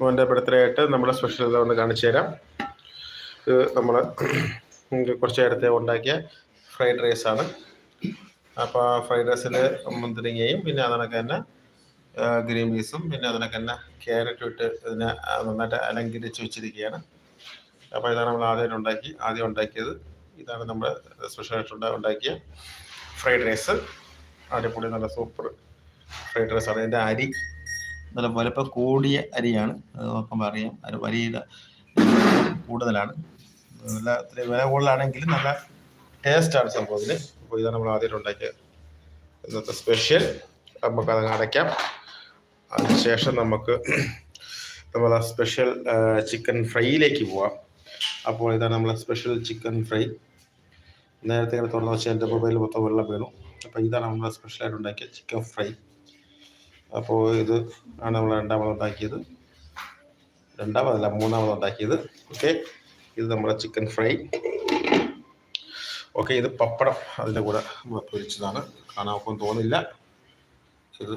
മോന്റെ ബർത്ത്ഡേ ആയിട്ട് നമ്മുടെ സ്പെഷ്യൽ ഒന്ന് കാണിച്ചു തരാം. ഇത് നമ്മൾ കുറച്ച് നേരത്തെ ഉണ്ടാക്കിയ ഫ്രൈഡ് റൈസാണ് അപ്പോൾ ഫ്രൈഡ് റൈസിൽ മുന്തിരിങ്ങയും പിന്നെ അതിനൊക്കെ തന്നെ ഗ്രീൻ പീസും പിന്നെ അതിനൊക്കെ തന്നെ ക്യാരറ്റും ഇട്ട് ഇതിനെ നന്നായിട്ട് അലങ്കരിച്ച് വെച്ചിരിക്കുകയാണ്. അപ്പോൾ ഇതാണ് നമ്മൾ ആദ്യം ഉണ്ടാക്കി ആദ്യം ഉണ്ടാക്കിയത്. ഇതാണ് നമ്മൾ സ്പെഷ്യലായിട്ട് ഉണ്ടാ- ഉണ്ടാക്കിയ ഫ്രൈഡ് റൈസ് അടിപൊളി നല്ല സൂപ്പർ ഫ്രൈഡ് റൈസ് ഇതിന്റെ അരി നല്ല വലുപ്പം കൂടിയ അരിയാണ്. അത് നോക്കുമ്പോൾ അറിയാം. അത് വലിയ കൂടുതലാണ്. നല്ല ഇത്തിരി വില കൂടുതലാണെങ്കിലും നല്ല ടേസ്റ്റാണ് സംഭവത്തിൽ അപ്പോൾ ഇതാണ് നമ്മൾ ആദ്യം ഉണ്ടാക്കിയ ഇന്നത്തെ സ്പെഷ്യൽ. നമുക്കത് അടയ്ക്കാം. അതിനുശേഷം നമുക്ക് നമ്മൾ സ്പെഷ്യൽ ചിക്കൻ ഫ്രൈയിലേക്ക് പോവാം. അപ്പോൾ ഇതാണ് നമ്മളെ സ്പെഷ്യൽ ചിക്കൻ ഫ്രൈ. നേരത്തെ ഇങ്ങനെ തുറന്നു വെച്ചാൽ എന്റെ മൊബൈലിൽ മൊത്തം വെള്ളം വീണു. അപ്പോൾ ഇതാണ് നമ്മളെ സ്പെഷ്യലായിട്ട് ഉണ്ടാക്കിയ ചിക്കൻ ഫ്രൈ. അപ്പോൾ ഇത് ആണ് നമ്മൾ രണ്ടാമത് ഉണ്ടാക്കിയത്. രണ്ടാമതല്ല മൂന്നാമത് ഉണ്ടാക്കിയത്. ഓക്കെ. ഇത് നമ്മുടെ ചിക്കൻ ഫ്രൈ. ഓക്കെ ഇത് പപ്പടം അതിന്റെ കൂടെ നമ്മൾ പൊരിച്ചതാണ്. കാണാൻ തോന്നില്ല. ഇത്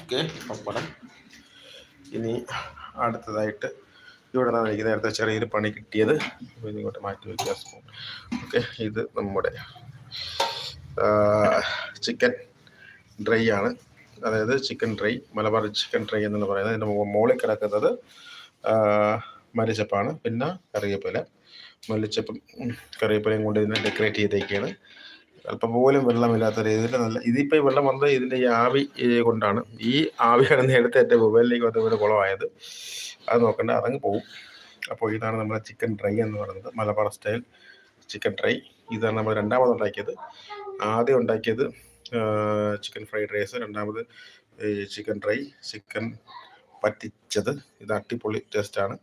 ഓക്കെ പപ്പടം. ഇനി അടുത്തതായിട്ട് ഇവിടെ നിന്നാണ് എനിക്ക് നേരത്തെ ചെറിയൊരു പണി കിട്ടിയത്. ഇങ്ങോട്ട് മാറ്റി വയ്ക്കുക ഓക്കെ ഇത് നമ്മുടെ ചിക്കൻ ഡ്രൈ ആണ്. അതായത് chicken dry Malabar chicken dry എന്നാണ് പറയുന്നത് അതിന്റെ മുകളിൽ കിടക്കുന്നത് മരിച്ചപ്പാണ് പിന്നെ കറിവേപ്പില. മല്ലിച്ചപ്പും കറിവേപ്പിലയും കൊണ്ട് ഇതിനെ ഡെക്കറേറ്റ് ചെയ്തേക്കാണ്. അല്പം പോലും വെള്ളമില്ലാത്ത രീതിയിൽ നല്ല ഇതിപ്പോൾ ഈ വെള്ളം വന്നത് ഇതിന്റെ ഈ ആവി കൊണ്ടാണ്. ഈ ആവിയാണ് നേരത്തെ എന്റെ മൊബൈലിലേക്ക് വന്ന് ഇവിടെ കുളമായത്. അത് നോക്കണ്ട അതങ്ങ് പോകും അപ്പോൾ ഇതാണ് നമ്മുടെ ചിക്കൻ ഡ്രൈ എന്ന് പറയുന്നത്. മലബാർ സ്റ്റൈൽ ചിക്കൻ ഡ്രൈ ഇതാണ് നമ്മൾ രണ്ടാമത് ഉണ്ടാക്കിയത്. ആദ്യം ഉണ്ടാക്കിയത് ചിക്കൻ ഫ്രൈഡ് റൈസ് രണ്ടാമത് ചിക്കൻ ഡ്രൈ ചിക്കൻ പറ്റിച്ചത്. ഇത് അടിപൊളി ടേസ്റ്റാണ്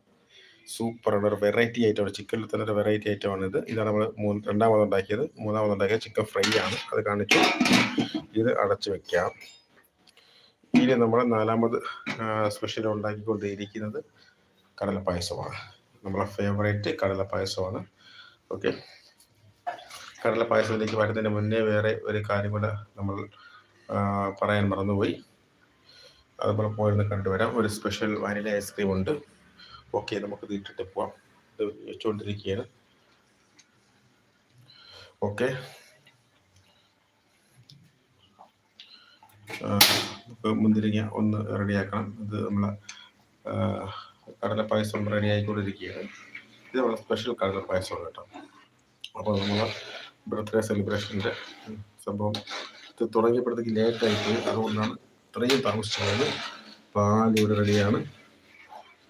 സൂപ്പറാണ് ഒരു വെറൈറ്റി ഐറ്റമാണ് ചിക്കനിൽ തന്നെ ഒരു വെറൈറ്റി ഐറ്റമാണ് ഇത്. ഇതാണ് നമ്മൾ മൂന്ന് രണ്ടാമത് ഉണ്ടാക്കിയത്. മൂന്നാമത് ഉണ്ടാക്കിയത് ചിക്കൻ ഫ്രൈ ആണ്. അത് കാണിച്ചു. ഇത് അടച്ചു വെക്കാം. ഇനി നമ്മൾ നാലാമത് സ്പെഷ്യൽ ഉണ്ടാക്കിക്കൊണ്ടിരിക്കുന്നത് കടല പായസമാണ് നമ്മളെ ഫേവറേറ്റ് കടല പായസമാണ് ഓക്കെ കടല പായസത്തിലേക്ക് വരുന്നതിന് മുന്നേ വേറെ ഒരു കാര്യം കൂടെ നമ്മൾ പറയാൻ മറന്നുപോയി. അതുപോലെ പോയിരുന്ന് കണ്ടുവരാം ഒരു സ്പെഷ്യൽ വാനില ഐസ്ക്രീം ഉണ്ട്. ഓക്കെ നമുക്ക് ഇട്ടിട്ട് പോവാം. ഇത് വെച്ചുകൊണ്ടിരിക്കുകയാണ് ഓക്കെ. മുന്തിരിങ്ങ ഒന്ന് റെഡിയാക്കണം. ഇത് നമ്മളെ കടല പായസം റെഡി ആയിക്കൊണ്ടിരിക്കുകയാണ്. ഇത് നമ്മളെ സ്പെഷ്യൽ കടല പായസമാണ് കേട്ടോ. അപ്പോൾ നമ്മൾ ബർത്ത്ഡേ സെലിബ്രേഷന്റെ സംഭവം ഇത് തുടങ്ങിയപ്പോഴത്തേക്ക് ലേറ്റ് ആയിട്ട് അതുകൊണ്ടാണ് ഇത്രയും താമസിച്ചത് പാൽ ഇവിടെ റെഡിയാണ്.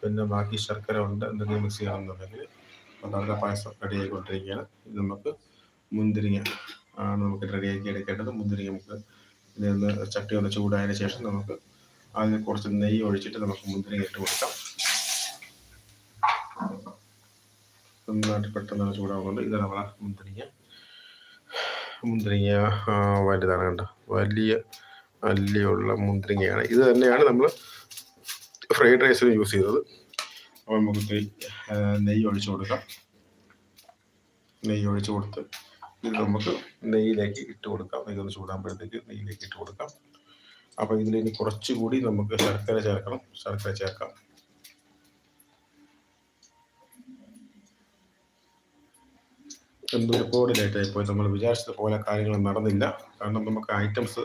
പിന്നെ ബാക്കി ശർക്കര ഉണ്ട് എന്തെങ്കിലും മിക്സ് ചെയ്യണമെന്നുണ്ടെങ്കിൽ കടല പായസം റെഡി ആയിക്കൊണ്ടിരിക്കുകയാണ് ഇത് നമുക്ക് മുന്തിരിങ്ങ ആണ് നമുക്ക് റെഡിയാക്കി എടുക്കേണ്ടത്. മുന്തിരിങ്ങ നമുക്ക് ഇതിൽ നിന്ന് ചട്ടി ഒന്ന് ചൂടായതിനു ശേഷം നമുക്ക് അതിൽ കുറച്ച് നെയ്യ് ഒഴിച്ചിട്ട് നമുക്ക് മുന്തിരിങ്ങ ഇട്ട് കൊടുക്കാം. നന്നായിട്ട് പെട്ടെന്ന് ചൂടാകുന്നുണ്ട് ഇത് നമ്മളെ മുന്തിരിങ്ങ. മുന്തിരിങ്ങ വലുതാണ് കണ്ട. വലിയ അല്ലിയുള്ള മുന്തിരിങ്ങയാണ്. ഇത് തന്നെയാണ് നമ്മൾ ഫ്രൈഡ് റൈസിന് യൂസ് ചെയ്തത്. അപ്പോൾ നമുക്ക് ഇത്തിരി, നെയ്യ് ഒഴിച്ച് കൊടുക്കാം. നെയ്യ് ഒഴിച്ച് കൊടുത്ത് ഇത് നമുക്ക് നെയ്യിലേക്ക് ഇട്ട് കൊടുക്കാം. ഇതൊന്ന് ചൂടാകുമ്പോഴത്തേക്ക് നെയ്യിലേക്ക് ഇട്ട് കൊടുക്കാം. അപ്പോൾ ഇതിലിനി കുറച്ചുകൂടി നമുക്ക് ശർക്കര ചേർക്കണം. ശർക്കര ചേർക്കാം. എന്തോ ഒരുപാട് ലേറ്റായി പോയി നമ്മൾ വിചാരിച്ചത് പോലെ കാര്യങ്ങൾ നടന്നില്ല. കാരണം നമുക്ക് ഐറ്റംസ്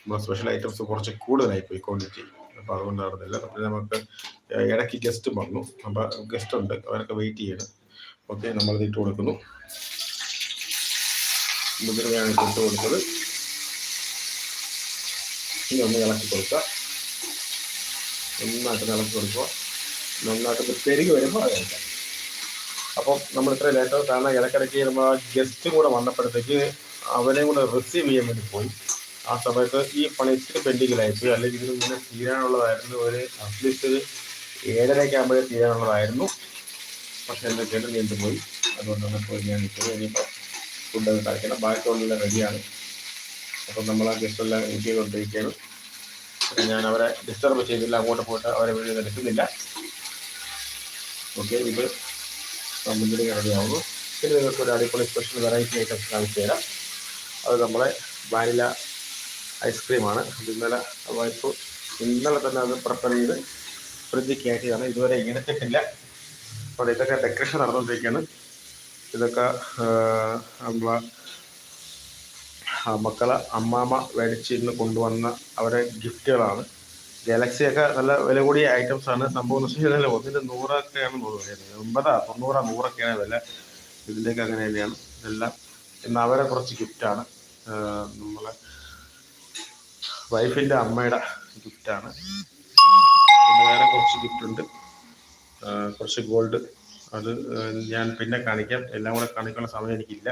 നമ്മുടെ സ്പെഷ്യൽ ഐറ്റംസ് കുറച്ച് കൂടുതലായി പോയി ക്വാണ്ടിറ്റി അപ്പോൾ അതുകൊണ്ട് നടന്നില്ല. പിന്നെ നമുക്ക് ഇടയ്ക്ക് ഗസ്റ്റ് വന്നു. അപ്പോൾ ഗസ്റ്റ് ഉണ്ട്. അവരൊക്കെ വെയിറ്റ് ചെയ്യണം. ഓക്കെ നമ്മളിത് ഇട്ട് കൊടുക്കുന്നു. മുതിരയാണ് ഇട്ട് കൊടുത്തത്. ഇനി ഒന്ന് ഇളക്കി കൊടുക്കുക. നന്നായിട്ട് ഇളക്കി കൊടുക്കുക. നന്നായിട്ട് പെരുകി വരുമ്പോൾ അത് കഴിക്കാം. അപ്പം നമ്മൾ ഇത്ര ലേറ്റ് കാരണം ഇടയ്ക്കിടയ്ക്ക് നമ്മൾ ഗസ്റ്റ് കൂടെ വന്നപ്പോഴത്തേക്ക് അവരെയും കൂടെ റിസീവ് ചെയ്യാൻ വേണ്ടി പോയി. ആ സമയത്ത് ഈ പണി ഇത്തിരി പെൻഡിങ്ങിലായിപ്പോയി അല്ലെങ്കിൽ ഇതിന് മുന്നേ തീരാനുള്ളതായിരുന്നു. ഒരു അറ്റ്ലീസ്റ്റ് ഒരു ഏഴരയ്ക്ക് ആകുമ്പോഴേ തീരാനുള്ളതായിരുന്നു. പക്ഷെ എന്റെ കേട്ട് നീണ്ടു പോയി. അതുകൊണ്ടാണ് ഇപ്പോൾ ഞാൻ നിൽക്കുന്നത് ഇനിയിപ്പോൾ ഫുഡ് ഉണ്ടാക്കണം ബാക്കിയുള്ള റെഡിയാണ് അപ്പം നമ്മൾ ആ ഗസ്റ്റ് എല്ലാം കൊണ്ടിരിക്കുകയാണ് ഞാൻ അവരെ ഡിസ്റ്റർബ് ചെയ്തില്ല. അങ്ങോട്ട് പോയിട്ട് അവരെ വീട് എടുക്കുന്നില്ല. ഓക്കെ ഇത് മുന്തിരി റെഡിയാവുന്നു. പിന്നെ നിങ്ങൾക്ക് ഒരു അടിപൊളി സ്പെഷ്യൽ വെറൈറ്റി ഐറ്റംസ് കാണിച്ചു തരാം. അത് നമ്മളെ വാനില ഐസ്ക്രീമാണ് ഇന്നലെ വൈഫ് ഇന്നലെ തന്നെ അത് പ്രിപ്പയർ ചെയ്ത് ഫ്രിഡ്ജ് കയറ്റിയതാണ്. ഇതുവരെ എടുത്തിട്ടില്ല അപ്പോൾ ഇതൊക്കെ ഡെക്കറേഷൻ നടന്നുകൊണ്ടിരിക്കുകയാണ് ഇതൊക്കെ നമ്മളെ മക്കളെ അമ്മാമ്മ മേടിച്ചിരുന്ന് കൊണ്ടുവന്ന അവരെ ഗിഫ്റ്റുകളാണ് ഗാലക്സിയൊക്കെ നല്ല വില കൂടിയ ഐറ്റംസ് ആണ്. സംഭവം എന്ന് വെച്ച് കഴിഞ്ഞാൽ ഒന്നിന് നൂറൊക്കെയാണ് തോന്നുന്നത് ഒമ്പതാ തൊണ്ണൂറാ നൂറൊക്കെയാണ് വില. ഇതിന്റെയൊക്കെ അങ്ങനെ തന്നെയാണ്. ഇതെല്ലാം ഇന്ന് അവരെ കുറച്ച് ഗിഫ്റ്റാണ് നമ്മളെ വൈഫിന്റെ അമ്മയുടെ ഗിഫ്റ്റാണ് പിന്നെ വേറെ കുറച്ച് ഗിഫ്റ്റ് ഉണ്ട്. കുറച്ച് ഗോൾഡ് അത് ഞാൻ പിന്നെ കാണിക്കാം. എല്ലാം കൂടെ കാണിക്കാനുള്ള സമയം എനിക്കില്ല.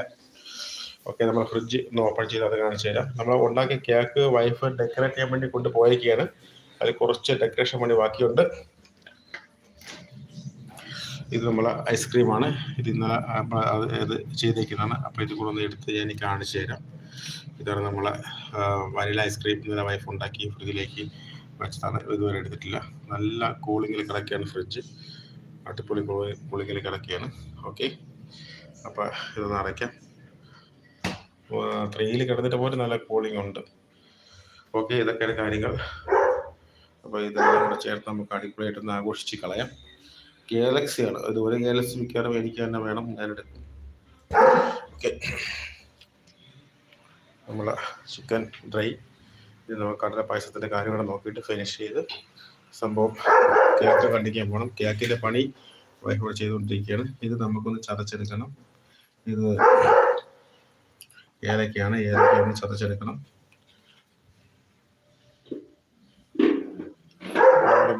ഓക്കെ നമ്മൾ ഫ്രിഡ്ജ് ഒന്ന് ഓപ്പൺ ചെയ്ത് അത് കാണിച്ചു തരാം. നമ്മൾ ഉണ്ടാക്കിയ കേക്ക് വൈഫ് ഡെക്കറേറ്റ് ചെയ്യാൻ വേണ്ടി കൊണ്ടുപോയിരിക്കുകയാണ് അതിൽ കുറച്ച് ഡെക്കറേഷൻ പണി ബാക്കിയുണ്ട്. ഇത് നമ്മൾ ഐസ്ക്രീമാണ് ഇത് ഇന്നലെ ഇത് ചെയ്തേക്കുന്നതാണ്. അപ്പോൾ ഇത് കൂടെ ഒന്ന് എടുത്ത് ഞാൻ കാണിച്ചു തരാം. ഇതാണ് നമ്മളെ വനില ഐസ്ക്രീം ഇന്നലെ വൈഫ് ഉണ്ടാക്കി ഫ്രിഡ്ജിലേക്ക് വെച്ചതാണ്. ഇതുവരെ എടുത്തിട്ടില്ല. നല്ല കൂളിങ്ങിൽ കിടക്കുകയാണ് ഫ്രിഡ്ജ് അടിപൊളി കൂളിങ്ങിൽ കിടക്കുകയാണ്. ഓക്കെ അപ്പോൾ ഇതൊന്ന് അടയ്ക്കാം. ത്രീയിൽ കിടന്നിട്ട് പോലും നല്ല കൂളിംഗ് ഉണ്ട്. ഓക്കെ ഇതൊക്കെയാണ് കാര്യങ്ങൾ. അപ്പോൾ ഇതെല്ലാം കൂടെ ചേർത്ത് നമുക്ക് അടിപൊളിയായിട്ടൊന്ന് ആഘോഷിച്ച് കളയാം. ഗാലക്സിയാണ് ഇത് ഒരു ഗാലക്സി മിക്കവാറും എനിക്ക് തന്നെ വേണം ഞാനെടുക്കും ഓക്കെ നമ്മൾ ചിക്കൻ ഡ്രൈ ഇത് നമുക്ക് കടല പായസത്തിന്റെ കാര്യം നോക്കിയിട്ട് ഫിനിഷ് ചെയ്ത് സംഭവം കേക്ക് കണ്ടിക്കാൻ പോകണം കേക്കിന്റെ പണി വൈഫോട് ചെയ്തുകൊണ്ടിരിക്കുകയാണ്. ഇത് നമുക്കൊന്ന് ചതച്ചെടുക്കണം. ഇത് ഏലക്കയാണ്. ഏലക്ക ചതച്ചെടുക്കണം.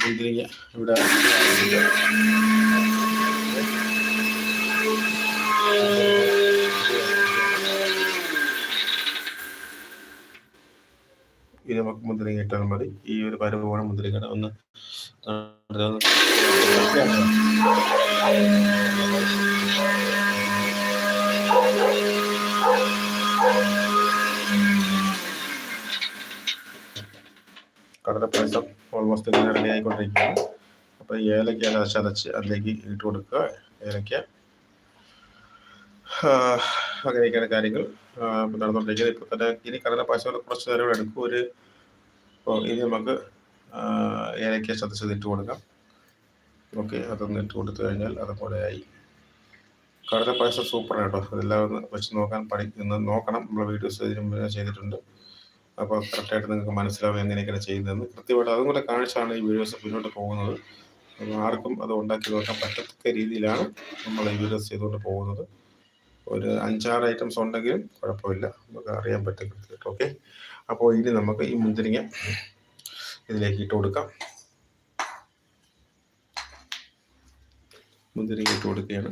മുന്തിരിങ്ങ ഇവിടെ ഇത് ഇട്ടാൽ മതി. ഈ ഒരു പരവ് പോകണം മുന്തിരിങ്ങയുടെ ഒന്ന് കടലപ്പായസം ഓൾമോസ്റ്റ് ഇങ്ങനെ റെഡി ആയിക്കൊണ്ടിരിക്കുകയാണ് അപ്പോൾ ഏലക്ക ചതച്ച് അതിലേക്ക് ഇട്ട് കൊടുക്കുക. ഏലക്ക അങ്ങനെയൊക്കെയാണ് കാര്യങ്ങൾ. നടന്നുകൊണ്ടിരിക്കുന്നത്. ഇപ്പോൾ തന്നെ ഇനി കടല കടലപ്പായസം കുറച്ച് നേരം എടുക്കും. ഒരു ഇനി നമുക്ക് ഏലക്ക ചതച്ചത് ഇട്ട് കൊടുക്കാം. ഓക്കെ അതൊന്ന് ഇട്ട് കൊടുത്തു കഴിഞ്ഞാൽ അതുപോലെ ആയി. കടല പായസം സൂപ്പറാണ് കേട്ടോ. അതെല്ലാം ഒന്ന് വെച്ച് നോക്കാൻ പഠിക്കുന്നത് നോക്കണം. നമ്മൾ വീഡിയോസ് ഇതിനു മുന്നേ ചെയ്തിട്ടുണ്ട്. അപ്പോൾ കറക്റ്റായിട്ട് നിങ്ങൾക്ക് മനസ്സിലാവും എങ്ങനെയൊക്കെയാണ് ചെയ്യുന്നതെന്ന്. കൃത്യമായിട്ട് അതും കൂടെ കാണിച്ചാണ് ഈ വീഡിയോസ് മുന്നോട്ട് പോകുന്നത്. ആർക്കും അത് ഉണ്ടാക്കി നോക്കാൻ പറ്റത്തക്ക രീതിയിലാണ് നമ്മൾ ഈ വീഡിയോസ് ചെയ്തുകൊണ്ട് പോകുന്നത്. ഒരു അഞ്ചാറ് ഐറ്റംസ് ഉണ്ടെങ്കിലും കുഴപ്പമില്ല. നമുക്ക് അറിയാൻ പറ്റും കൃത്യമായിട്ട് ഓക്കെ അപ്പോൾ ഇനി നമുക്ക് ഈ മുന്തിരിങ്ങ ഇതിലേക്ക് ഇട്ട് കൊടുക്കാം. മുന്തിരിങ്ങ ഇട്ട് കൊടുക്കുകയാണ്.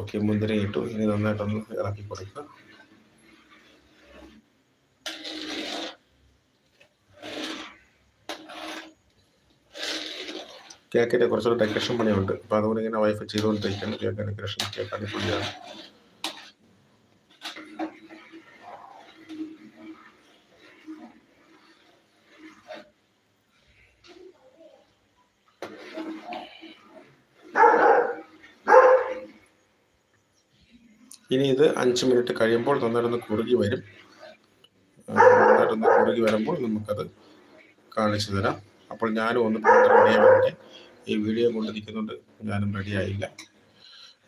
ഓക്കെ മുന്തിരി ഇട്ടു. ഇനി നന്നായിട്ടൊന്ന് ഇറക്കി കൊടുക്കുക. കേക്കിന്റെ കുറച്ചുകൂടെ ഡെക്കറേഷൻ പണിയുണ്ട്. അപ്പോൾ അതുകൊണ്ട് ഇങ്ങനെ വൈഫ് ചെയ്തുകൊണ്ടിരിക്കുകയാണ്. കേക്ക് ഡെക്കറേഷൻ കേക്കാൻ അടിപൊളിയാണ്. ഇനി ഇത് അഞ്ച് മിനിറ്റ് കഴിയുമ്പോൾ നന്നായിട്ടൊന്ന് കുറുകി വരും. നന്നായിട്ടൊന്ന് കുറുകി വരുമ്പോൾ നമുക്കത് കാണിച്ചു തരാം. അപ്പോൾ ഞാനും ഒന്ന് റെഡി വേണ്ടി ഈ വീഡിയോ കൊണ്ടിരിക്കുന്നുണ്ട്. ഞാനും റെഡിയായില്ല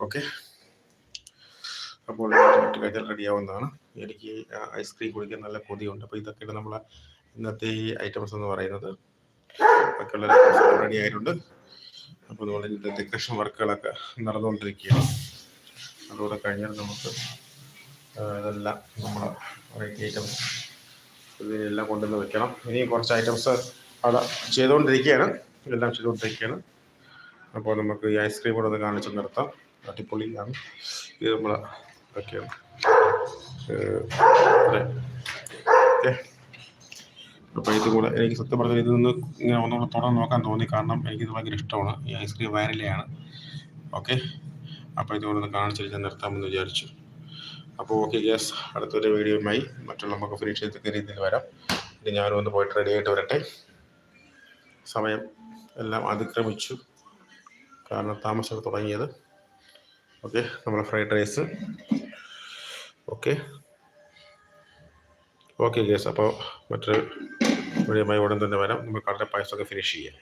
ഓക്കെ അപ്പോൾ മിനിറ്റ് കഴിഞ്ഞാൽ റെഡി ആവുന്നതാണ്. എനിക്ക് ഐസ്ക്രീം കുടിക്കാൻ നല്ല കൊതിയുണ്ട്. അപ്പോൾ ഇതൊക്കെയാണ് നമ്മൾ ഇന്നത്തെ ഈ ഐറ്റംസ് എന്ന് പറയുന്നത്. ബാക്കിയുള്ള റെഡി ആയിട്ടുണ്ട്. അപ്പോൾ നമ്മൾ ഇതിന്റെ ഡെക്കറേഷൻ വർക്കുകളൊക്കെ നടന്നുകൊണ്ടിരിക്കുകയാണ്. അതുകൂടെ കഴിഞ്ഞാൽ നമുക്ക് ഇതെല്ലാം നമ്മൾ ഐറ്റംസ് ഇതിനെല്ലാം കൊണ്ടുവന്ന് വെക്കണം. ഇനി കുറച്ച് ഐറ്റംസ് അവിടെ ചെയ്തുകൊണ്ടിരിക്കുകയാണ്. എല്ലാം ചെയ്തുകൊണ്ടിരിക്കുകയാണ്. അപ്പോൾ നമുക്ക് ഈ ഐസ്ക്രീം കൂടെ ഒന്ന് കാണിച്ച് നിർത്താം. അടിപൊളിയാണ്. ഇത് നമ്മൾ വെക്കണം ഓക്കെ അപ്പോൾ ഇത് കൂടെ എനിക്ക് സത്യം പറഞ്ഞാൽ ഇത് നിന്ന് ഇങ്ങനെ ഒന്നുകൂടെ തുടർന്ന് നോക്കാൻ തോന്നി. കാരണം എനിക്കിത് ഭയങ്കര ഇഷ്ടമാണ്. ഈ ഐസ്ക്രീം വയറിലെയാണ്. ഓക്കെ. അപ്പോൾ ഇതുകൊണ്ട് ഒന്ന് കാണിച്ചിട്ട് നിർത്താമെന്ന് വിചാരിച്ചു. അപ്പോൾ ഓക്കെ ഗ്യാസ് അടുത്തൊരു വീഡിയോയുമായി മറ്റുള്ള നമുക്ക് ഫിനിഷ് ചെയ്തൊക്കെ രീതിയിൽ വരാം. ഇനി ഞാനും ഒന്ന് പോയിട്ട് റെഡി ആയിട്ട് വരട്ടെ. സമയം എല്ലാം അതിക്രമിച്ചു. കാരണം താമസം തുടങ്ങിയത്. ഓക്കെ നമ്മുടെ fried rice okay okay gas അപ്പോൾ മറ്റൊരു വീഡിയോയുമായി ഉടൻ തന്നെ വരാം. നമ്മൾ കടല പായസമൊക്കെ ഫിനിഷ് ചെയ്യാം.